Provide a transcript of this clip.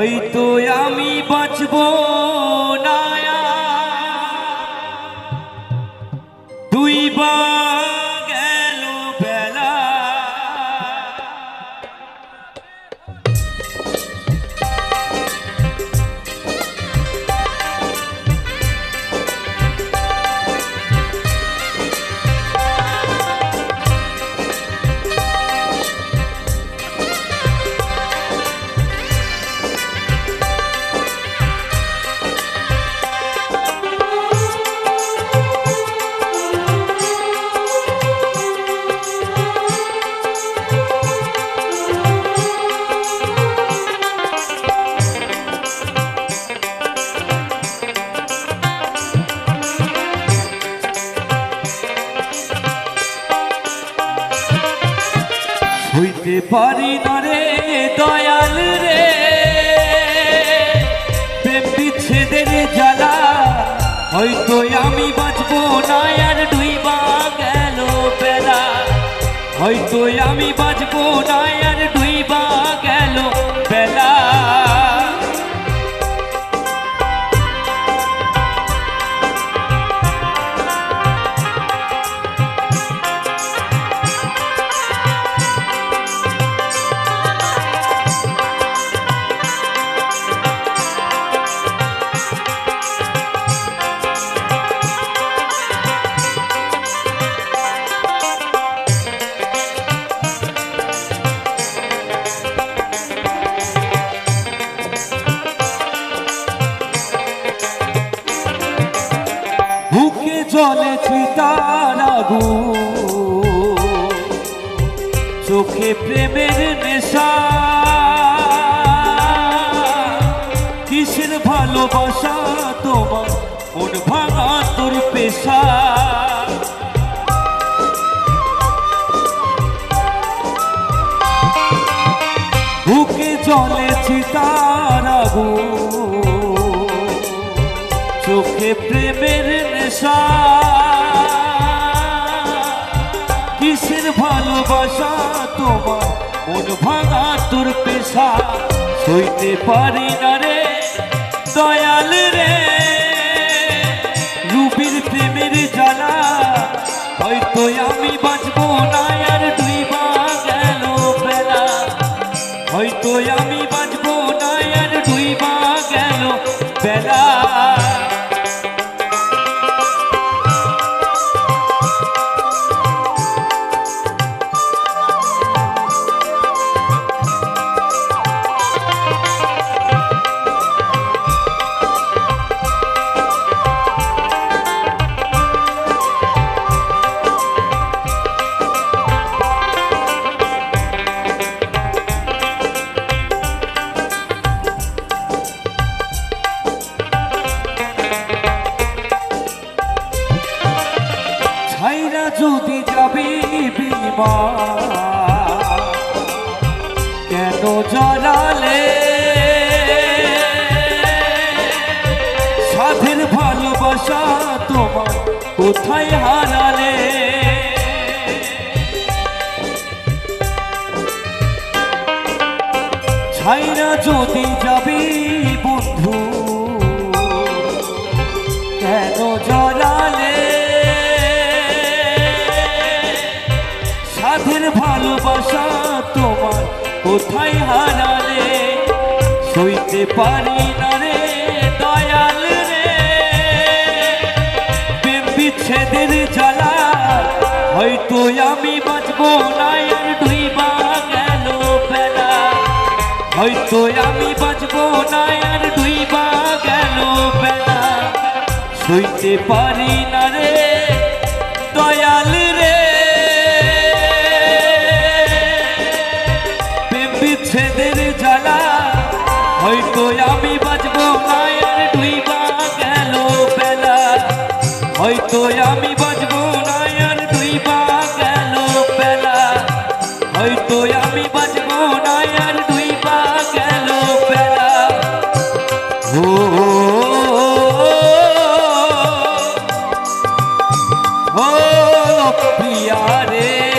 হয়তো আমি বাঁচব। হইতে পারি না রে, দয়াল রে। প্রেম বিচ্ছেদের জ্বালা, হয়তো আমি বাঁচবো না, আর ডুইবা গেল বেলা। হয়তো আমি বাঁচবো না বুকে জলে চিতার আগুন, চোখে প্রেমের নেশা। কিসের ভালোবাসা তোমার? মন ভাঙা তোর পেশা। বুকে জলে চিতার আগুন, চোখে প্রেমের নেশা কিসের ভালোবাসা তোমার? মন ভাঙা তোর পেশা। সইতে পারি না রে, দয়াল রে। রুবির প্রেমের জ্বালা, হয়তো আমি বাঁচবো না, আর ডুইবা গেল বেলা হয়তো আমি বাঁচবো না, আর ডুইবা গেল বেলা ছাইরা যদি যাবি বিমা কেন জড়ালে সাধের ভালোবাসা তোমার কোথায় হারালে? ছাইরা যদি ভালোবাসা তোমার কোথায় হারালে? সইতে পারি না রে দয়াল রে। প্রেম বিচ্ছেদের জ্বালা, হয়তো আমি বাঁচবো না আর ডুইবা গেল বেলা। হয়তো আমি বাঁচবো না আর ডুইবা গেল বেলা। সইতে পারি না রে বিচ্ছেদের জ্বালা হয়তো আমি বাজবো না আর ডুইবা গেল বেলা হয়তো আমি বাজবো না আর ডুইবা গেল বেলা হয়তো আমি বাজবো না আর ডুইবা গেল বেলা ও ও পিয়া রে